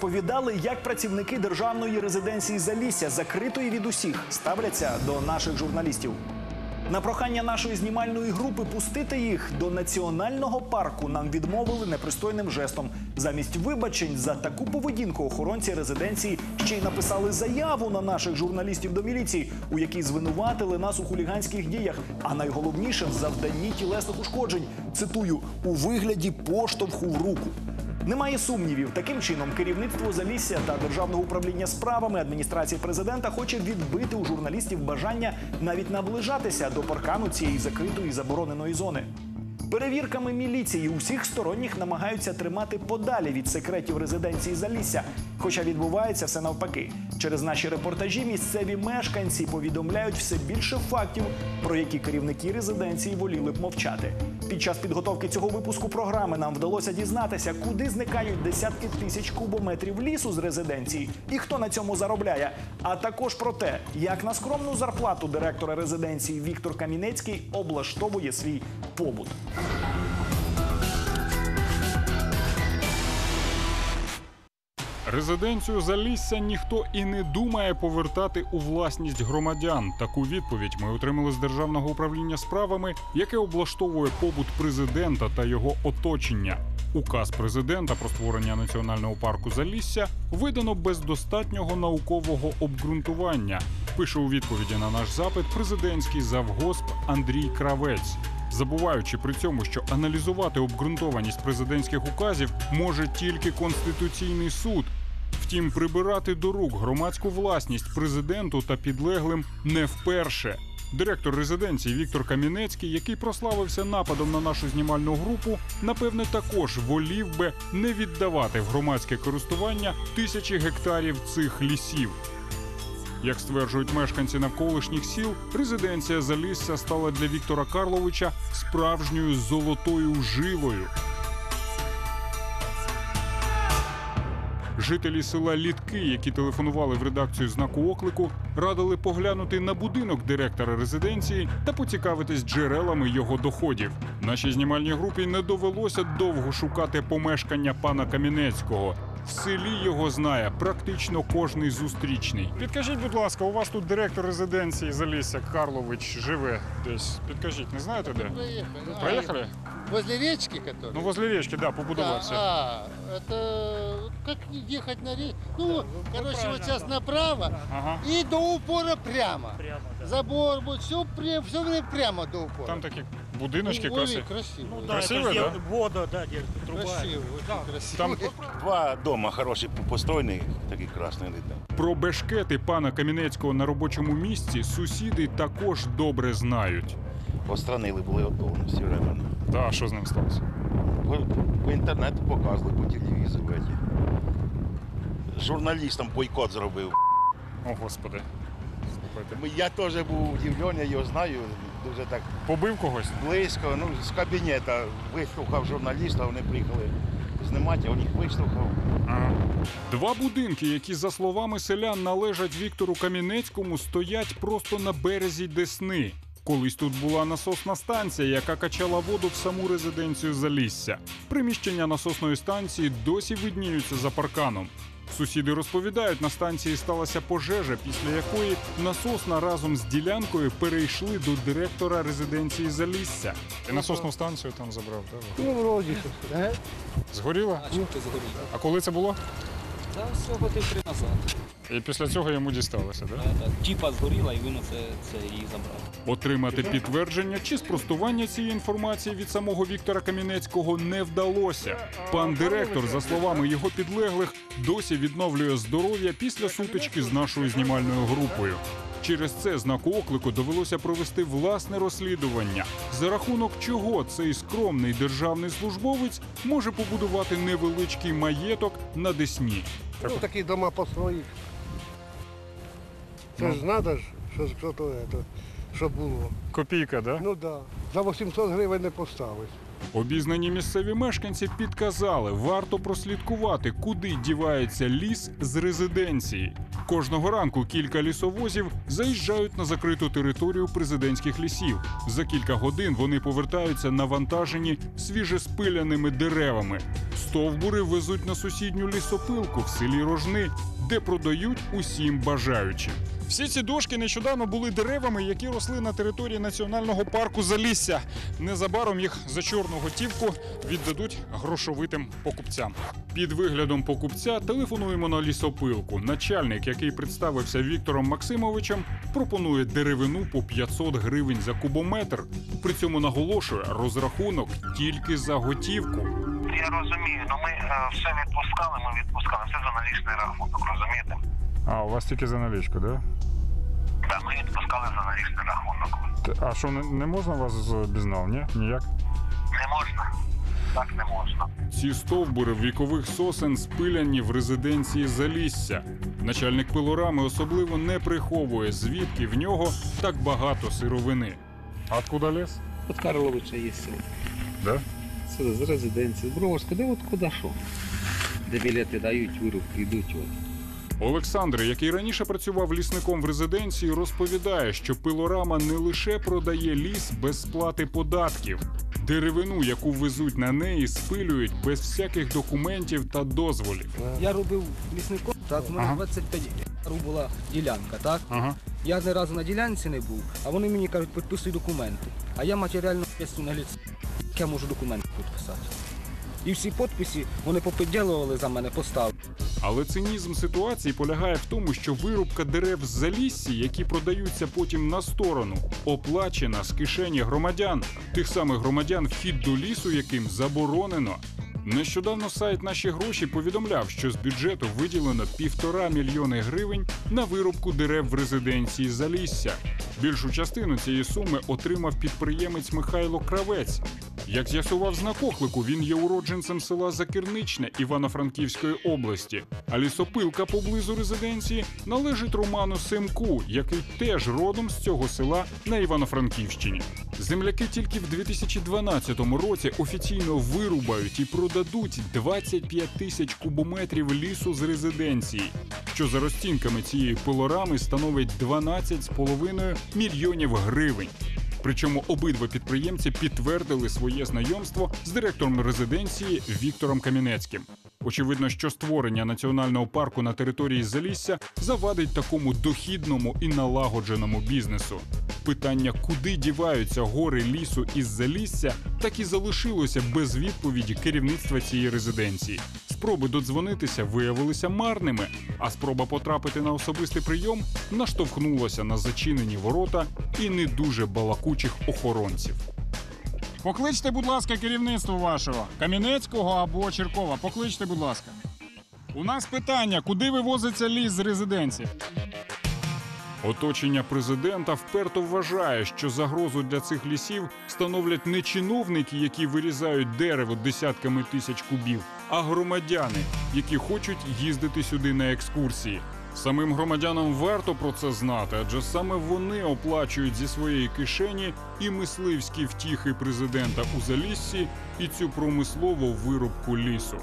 розповідали, як працівники державної резиденції Залісся, закритої від усіх, ставляться до наших журналістів. На прохання нашої знімальної групи пустити їх до національного парку нам відмовили непристойним жестом. Замість вибачень за таку поведінку охоронці резиденції ще й написали заяву на наших журналістів до міліції, у якій звинуватили нас у хуліганських діях. А найголовніше завданні тілесних ушкоджень. Цитую у вигляді поштовху в руку. Немає сумнівів. Таким чином, керівництво Залісся та державного управління справами адміністрації президента хоче відбити у журналістів бажання навіть наближатися до паркану цієї закритої забороненої зони. Перевірками міліції усіх сторонніх намагаються тримати подалі від секретів резиденції Залісся. Хоча відбувається все навпаки. Через наші репортажі місцеві мешканці повідомляють все більше фактів, про які керівники резиденції воліли б мовчати. Під час підготовки цього випуску програми нам вдалося дізнатися, куди зникають десятки тисяч кубометрів лісу з резиденції і хто на цьому заробляє. А також про те, як на скромну зарплату директора резиденції Віктор Камінецький облаштовує свій побут. Резиденцію Залісся ніхто і не думає повертати у власність громадян. Таку відповідь ми отримали з державного управління справами, яке облаштовує побут президента та його оточення. Указ президента про створення національного парку Залісся видано без достатнього наукового обґрунтування. Пише у відповіді на наш запит президентський завгосп Андрій Кравець. Забуваючи при цьому, що аналізувати обґрунтованість президентських указів може тільки конституційний суд. Втім, прибирати до рук громадську власність президенту та підлеглим не вперше. Директор резиденції Віктор Камінецький, який прославився нападом на нашу знімальну групу, напевне, також волів би не віддавати в громадське користування тисячі гектарів цих лісів. Як стверджують мешканці навколишніх сіл, резиденція Залісся стала для Віктора Карловича справжньою золотою жилою. Жителі села Літки, які телефонували в редакцію знаку оклику, радили поглянути на будинок директора резиденції та поцікавитись джерелами його доходів. Нашій знімальній групі не довелося довго шукати помешкання пана Камінецького. В селі його знає практично кожний зустрічний. Підкажіть, будь ласка, у вас тут директор резиденції Залісся Карлович живе десь. Підкажіть, не знаєте де? Проехали. А, Проїхали? возле речки, который? Ну, возле річки, да, да, побудувався. а, это как ехать на речку? Ну, короче, вот сейчас направо Ага. и до упора прямо. Забор будет, все, все время прямо до упора. Там такі будиночки Ой, красиві. красиво. Ну очень да, Красиво, это да? где вода, да, где труба. красиво, очень красиво. Там Два дома хороші, построєні, такі красні видно. Про бешкети пана Камінецького на робочому місці сусіди також добре знають. Остранили були одного всі времена. Та що з ним сталося? По, по інтернету показували, по телевізору. Журналістам бойкот зробив. О, господи. Слухайте. Я теж був удивлений, я його знаю, дуже так Побив когось? близько. Ну, з кабінету виштовхав журналіста, вони приїхали знімати, я у них виштовхав. Ага. Два будинки, які, за словами селян, належать Віктору Камінецькому, стоять просто на березі Десни. Колись тут була насосна станція, яка качала воду в саму резиденцію Залісся. Приміщення насосної станції досі видніються за парканом. Сусіди розповідають, на станції сталася пожежа, після якої насосна разом з ділянкою перейшли до директора резиденції Залісся. Ти насосну станцію там забрав, так? Ну, вроде. Ага. Згоріла? А чому ти згорів? А коли це було? Та всього ти три назад. І після цього йому дісталося, так? Та, та, Чіпа згоріла і він оце це її забрав. Отримати підтвердження чи спростування цієї інформації від самого Віктора Камінецького не вдалося. Пан директор, за словами його підлеглих, досі відновлює здоров'я після сутички з нашою знімальною групою. Через це знаку оклику довелося провести власне розслідування, за рахунок чого цей скромний державний службовець може побудувати невеличкий маєток на Десні. Ну, такі дома построїть. Це ж треба що, що то, що було. Копійка, да? Ну так. Да. За 800 гривень не поставиш. Обізнані місцеві мешканці підказали, варто прослідкувати, куди дівається ліс з резиденції. Кожного ранку кілька лісовозів заїжджають на закриту територію президентських лісів. За кілька годин вони повертаються навантажені свіжеспиляними деревами. Стовбури везуть на сусідню лісопилку в селі Рожни, де продають усім бажаючим. Всі ці дошки нещодавно були деревами, які росли на території національного парку Залісся. Незабаром їх за чорну готівку віддадуть грошовитим покупцям. Під виглядом покупця телефонуємо на лісопилку. Начальник, який представився Віктором Максимовичем, пропонує деревину по 500 гривень за кубометр. При цьому наголошує розрахунок тільки за готівку. Я розумію, ну ми е, все відпускали, ми відпускали все за налічний рахунок, розумієте? А у вас тільки за налічку, да? Так, ми відпускали за налічний рахунок. А що не, можна вас бізнав? Ні? Ніяк? Не можна? Так не можна. Ці стовбури вікових сосен спиляні в резиденції Залісся. Начальник пилорами особливо не приховує, звідки в нього так багато сировини. А откуда ліс? От Карловича є село. Да? Це з резиденції. З Броварська, де от куди що? Де білети дають, вирубки йдуть. От. Олександр, який раніше працював лісником в резиденції, розповідає, що пилорама не лише продає ліс без сплати податків. Деревину, яку везуть на неї, спилюють без всяких документів та дозволів. Я робив лісником, так, у мене Ага. 25 гектарів була ділянка, так? Ага. Я ні разу на ділянці не був, а вони мені кажуть, підписуй документи. А я матеріально на ліс. Я можу документи підписати? І всі підписи вони попідділували за мене, поставили. Але цинізм ситуації полягає в тому, що вирубка дерев з заліссі, які продаються потім на сторону, оплачена з кишені громадян, тих самих громадян, вхід до лісу, яким заборонено. Нещодавно сайт наші гроші повідомляв, що з бюджету виділено півтора мільйони гривень на вирубку дерев в резиденції Залісся. Більшу частину цієї суми отримав підприємець Михайло Кравець. Як з'ясував знак оклику, він є уродженцем села Закирничне Івано-Франківської області. А лісопилка поблизу резиденції належить Роману Семку, який теж родом з цього села на Івано-Франківщині. Земляки тільки в 2012 році офіційно вирубають і продадуть 25 тисяч кубометрів лісу з резиденції, що за розцінками цієї пилорами становить 12,5 мільйонів гривень. Причому обидва підприємці підтвердили своє знайомство з директором резиденції Віктором Камінецьким. Очевидно, що створення національного парку на території Залісся завадить такому дохідному і налагодженому бізнесу. Питання, куди діваються гори лісу із Залісся, так і залишилося без відповіді керівництва цієї резиденції. Спроби додзвонитися виявилися марними, а спроба потрапити на особистий прийом наштовхнулася на зачинені ворота і не дуже балакучих охоронців. Покличте, будь ласка, керівництво вашого Кам'янецького або Черкова. Покличте, будь ласка. У нас питання: куди вивозиться ліс з резиденції? Оточення президента вперто вважає, що загрозу для цих лісів становлять не чиновники, які вирізають дерево десятками тисяч кубів, а громадяни, які хочуть їздити сюди на екскурсії. Самим громадянам варто про це знати, адже саме вони оплачують зі своєї кишені і мисливські втіхи президента у Заліссі, і цю промислову вирубку лісу.